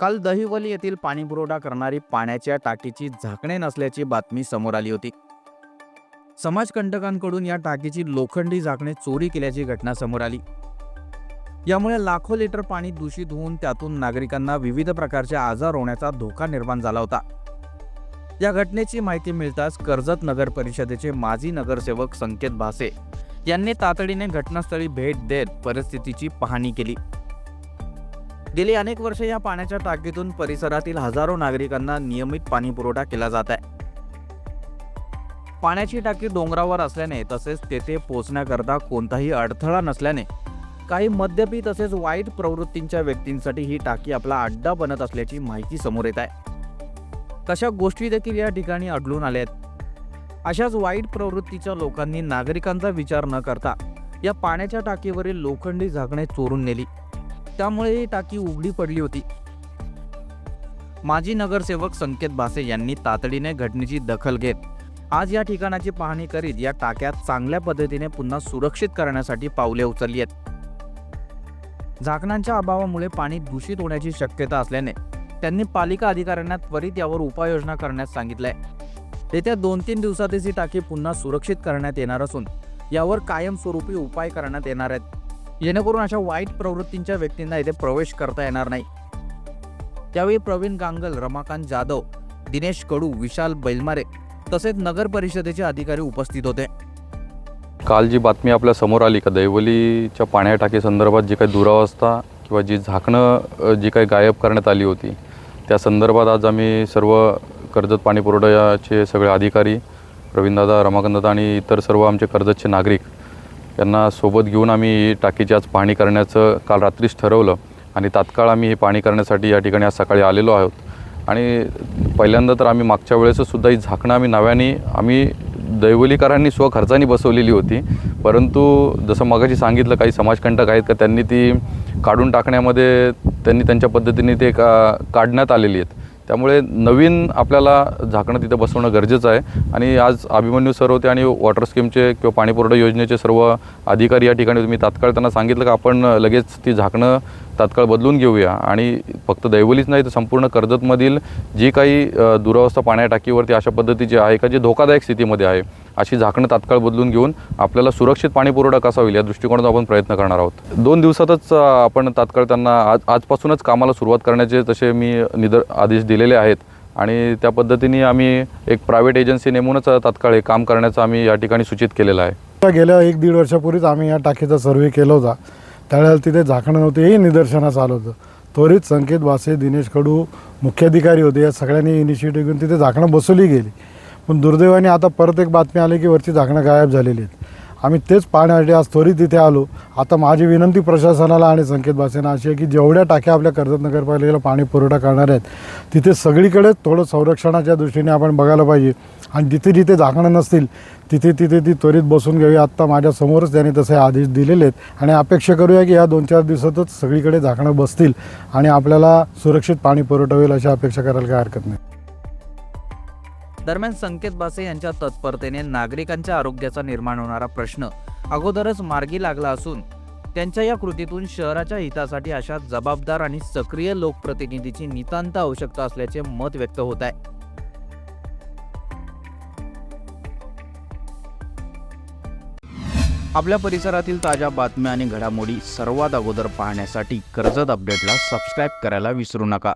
काल दहिवली येथील पाणीपुरवठा करणारी पाण्याच्या टाकीची झाकणे नसल्याची बातमी समोर आली होती. समाजकंटकांकडून या टाकीची लोखंडी झाकणे चोरी केल्याची घटना समोर आली. यामुळे लाखो लिटर पाणी दूषित होऊन त्यातून नागरिकांना विविध प्रकारचे आजार होण्याचा धोका निर्माण झाला होता. या घटनेची माहिती मिळताच कर्जत नगर परिषदेचे माजी नगरसेवक संकेत भासे यांनी तातडीने घटनास्थळी भेट देत परिस्थितीची पाहणी केली. गेली अनेक वर्ष या पाण्याच्या टाकीतून परिसरातील हजारो नागरिकांना नियमित पाणी पुरवठा केला जात आहे. पाण्याची टाकी डोंगरावर असल्याने तसेच तेथे पोचण्याकरता कोणताही अडथळा नसल्याने काही मद्यपी तसेच वाईट प्रवृत्तींच्या व्यक्तींसाठी ही टाकी आपला अड्डा बनत असल्याची माहिती समोर येत आहे. तशा गोष्टी देखील या ठिकाणी आढळून आल्या आहेत. अशाच वाईट प्रवृत्तीच्या लोकांनी नागरिकांचा विचार न करता या पाण्याच्या टाकीवरील लोखंडी झाकणे चोरून नेली. त्यामुळे ही टाकी उघडी पडली होती. माजी नगरसेवक संकेत भासे यांनी तातडीने घटनेची दखल घेत आज या ठिकाणाची पाहणी करीत या टाक्यात चांगल्या पद्धतीने पुन्हा सुरक्षित करण्यासाठी पावले उचलली आहेत. झाकणांच्या अभावामुळे पाणी दूषित होण्याची शक्यता असल्याने त्यांनी पालिका अधिकाऱ्यांना त्वरित यावर उपाययोजना करण्यास सांगितलंय. येत्या दोन तीन दिवसातच ही टाकी पुन्हा सुरक्षित करण्यात येणार असून यावर कायमस्वरूपी उपाय करण्यात येणार आहेत. जेणेकरून अशा वाईट प्रवृत्तींच्या व्यक्तींना इथे प्रवेश करता येणार नाही. त्यावेळी प्रवीण गांगल रमाकांत जाधव दिनेश कडू विशाल बैलमारे तसेच नगर परिषदेचे अधिकारी उपस्थित होते. काल जी बातमी आपल्यासमोर आली का दैवलीच्या पाण्या टाकी संदर्भात जी काही दुरावस्था किंवा जी झाकणं जी काही गायब करण्यात आली होती त्या संदर्भात आज आम्ही सर्व कर्जत पाणी पुरवठ्याचे सगळे अधिकारी प्रवीणदादा रमाकांतदादा आणि इतर सर्व आमचे कर्जतचे नागरिक यांना सोबत घेऊन आम्ही टाकीची आज पाहणी करण्याचं काल रात्रीच ठरवलं आणि तात्काळ आम्ही हे पाणी करण्यासाठी या ठिकाणी आज सकाळी आलेलो आहोत. आणि पहिल्यांदा तर आम्ही मागच्या वेळेसंसुद्धा ही झाकणं आम्ही नव्याने आम्ही दैवलीकरांनी स्वखर्चाने बसवलेली होती. परंतु जसं मगाशी सांगितलं काही समाजकंटक आहेत का त्यांनी ती काढून टाकण्यामध्ये त्यांनी त्यांच्या पद्धतीने ते का काढण्यात आलेली आहेत. त्यामुळे नवीन आपल्याला झाकणं तिथं बसवणं गरजेचं आहे. आणि आज अभिमन्यू सर होते आणि वॉटर स्कीमचे किंवा पाणीपुरवठा योजनेचे सर्व अधिकारी या ठिकाणी तुम्ही तात्काळ त्यांना सांगितलं का आपण लगेच ती झाकणं तात्काळ बदलून घेऊया. आणि फक्त दैवलीच नाही तर संपूर्ण कर्जतमधील जी काही दुरावस्था पाण्या टाकीवरती अशा पद्धतीची आहे का जी धोकादायक स्थितीमध्ये आहे अशी झाकणं तात्काळ बदलून घेऊन आपल्याला सुरक्षित पाणीपुरवठा कसा होईल या दृष्टिकोनातून आपण प्रयत्न करणार आहोत. दोन दिवसातच आपण तात्काळ त्यांना आज आजपासूनच कामाला सुरुवात करण्याचे तसे मी निदर आदेश दिलेले आहेत. आणि त्या पद्धतीने आम्ही एक प्रायव्हेट एजन्सी नेमूनच तात्काळ हे काम करण्याचं आम्ही या ठिकाणी सूचित केलेलं आहे. गेल्या एक दीड वर्षापूर्वीच आम्ही या टाकीचा सर्वे केला होता. त्यावेळेला तिथे झाकणं नव्हते हेही निदर्शनास आलं होतं. त्वरित संकेत वासे दिनेश कडू मुख्याधिकारी होते या सगळ्यांनी इनिशिएटिव्ह घेऊन तिथे झाकणं बसवली गेली. पण दुर्दैवाने आता परत एक बातमी आली की वरची झाकणं गायब झालेली आहेत. आम्ही तेच पाहण्यासाठी आज त्वरित तिथे आलो. आता माझी विनंती प्रशासनाला आणि संकेत भासेना अशी आहे की जेवढ्या टाक्या आपल्या कर्जत नगरपालिकेला पाणी पुरवठा करणार आहेत तिथे सगळीकडे थोडं संरक्षणाच्या दृष्टीने आपण बघायला पाहिजे. आणि जिथे जिथे झाकणं नसतील तिथे तिथे ती त्वरित बसून घ्यावी. आत्ता माझ्यासमोरच त्यांनी तसे आदेश दिलेले आहेत. आणि अपेक्षा करूया की या दोन चार दिवसातच सगळीकडे झाकणं बसतील आणि आपल्याला सुरक्षित पाणी पुरवठा होईल अशी अपेक्षा करायला काही हरकत नाही. दरम्यान संकेत बासे यांच्या तत्परतेने नागरिकांच्या आरोग्याचा निर्माण होणारा प्रश्न अगोदरच मार्गी लागला असून त्यांच्या या कृतीतून शहराच्या हितासाठी अशा जबाबदार आणि सक्रिय लोकप्रतिनिधीची नितांत आवश्यकता असल्याचे मत व्यक्त होत आहे. आपल्या परिसरातील ताज्या बातम्या आणि घडामोडी सर्वात अगोदर पाहण्यासाठी कर्जत अपडेटला सबस्क्राईब करायला विसरू नका.